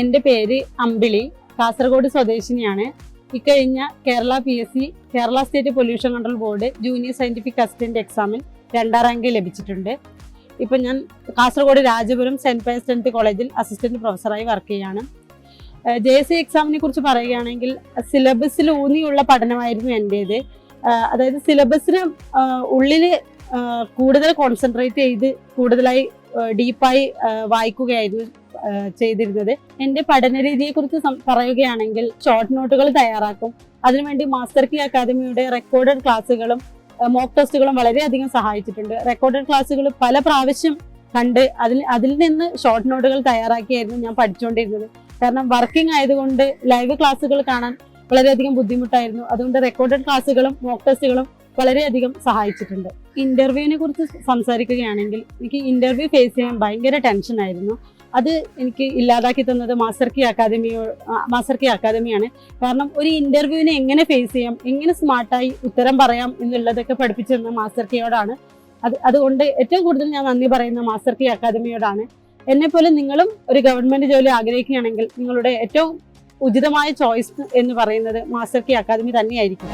എന്റെ പേര് അമ്പിളി. കാസർഗോഡ് സ്വദേശിനിയാണ്. ഇക്കഴിഞ്ഞ Kerala P S C Kerala state pollution control board junior scientific assistant എക്സാമിൽ രണ്ടാം റാങ്ക് ലഭിച്ചിട്ടുണ്ട്. ഇപ്പം ഞാൻ Kasaragod Rajapuram saint Pius tenth കോളേജിൽ അസിസ്റ്റന്റ് പ്രൊഫസറായി വർക്ക് ചെയ്യാണ്. ജെ എസ് സി എക്സാമിനെ കുറിച്ച് പറയുകയാണെങ്കിൽ സിലബസിൽ ഊന്നിയുള്ള പഠനമായിരുന്നു എന്റേത്. അതായത് സിലബസിന് ഉള്ളിൽ കൂടുതൽ കോൺസെൻട്രേറ്റ് ചെയ്ത് കൂടുതലായി ഡീപ്പായി വായിക്കുകയായിരുന്നു ചെയ്തിരുന്നത്. എന്റെ പഠന രീതിയെക്കുറിച്ച് കുറിച്ച് പറയുകയാണെങ്കിൽ ഷോർട്ട് നോട്ടുകൾ തയ്യാറാക്കും. അതിനുവേണ്ടി മാസ്റ്റർ കി അക്കാദമിയുടെ റെക്കോർഡഡ് ക്ലാസ്സുകളും മോക്ക് ടെസ്റ്റുകളും വളരെയധികം സഹായിച്ചിട്ടുണ്ട്. റെക്കോർഡഡ് ക്ലാസ്സുകൾ പല പ്രാവശ്യം കണ്ട് അതിൽ അതിൽ നിന്ന് ഷോർട്ട് നോട്ടുകൾ തയ്യാറാക്കിയായിരുന്നു ഞാൻ പഠിച്ചുകൊണ്ടിരുന്നത്. കാരണം വർക്കിംഗ് ആയതുകൊണ്ട് ലൈവ് ക്ലാസ്സുകൾ കാണാൻ വളരെയധികം ബുദ്ധിമുട്ടായിരുന്നു. അതുകൊണ്ട് റെക്കോർഡഡ് ക്ലാസ്സുകളും മോക്ക് ടെസ്റ്റുകളും വളരെയധികം സഹായിച്ചിട്ടുണ്ട്. ഇന്റർവ്യൂവിനെ കുറിച്ച് സംസാരിക്കുകയാണെങ്കിൽ എനിക്ക് ഇന്റർവ്യൂ ഫേസ് ചെയ്യാൻ ഭയങ്കര ടെൻഷൻ ആയിരുന്നു. അത് എനിക്ക് ഇല്ലാതാക്കി തന്നത് മാസ്റ്റർ കി അക്കാദമിയോ മാസ്റ്റർ കി അക്കാദമിയാണ് കാരണം ഒരു ഇന്റർവ്യൂവിനെ എങ്ങനെ ഫേസ് ചെയ്യാം എങ്ങനെ സ്മാർട്ടായി ഉത്തരം പറയാം എന്നുള്ളതൊക്കെ പഠിപ്പിച്ചു തന്ന മാസ്റ്റർ കിയോടാണ് അത് അതുകൊണ്ട് ഏറ്റവും കൂടുതൽ ഞാൻ നന്ദി പറയുന്ന മാസ്റ്റർ കി അക്കാദമിയോടാണ് എന്നെ പോലെ നിങ്ങളും ഒരു ഗവൺമെന്റ് ജോലി ആഗ്രഹിക്കുകയാണെങ്കിൽ നിങ്ങളുടെ ഏറ്റവും ഉചിതമായ ചോയ്സ് എന്ന് പറയുന്നത് മാസ്റ്റർ കി അക്കാദമി തന്നെയായിരിക്കും.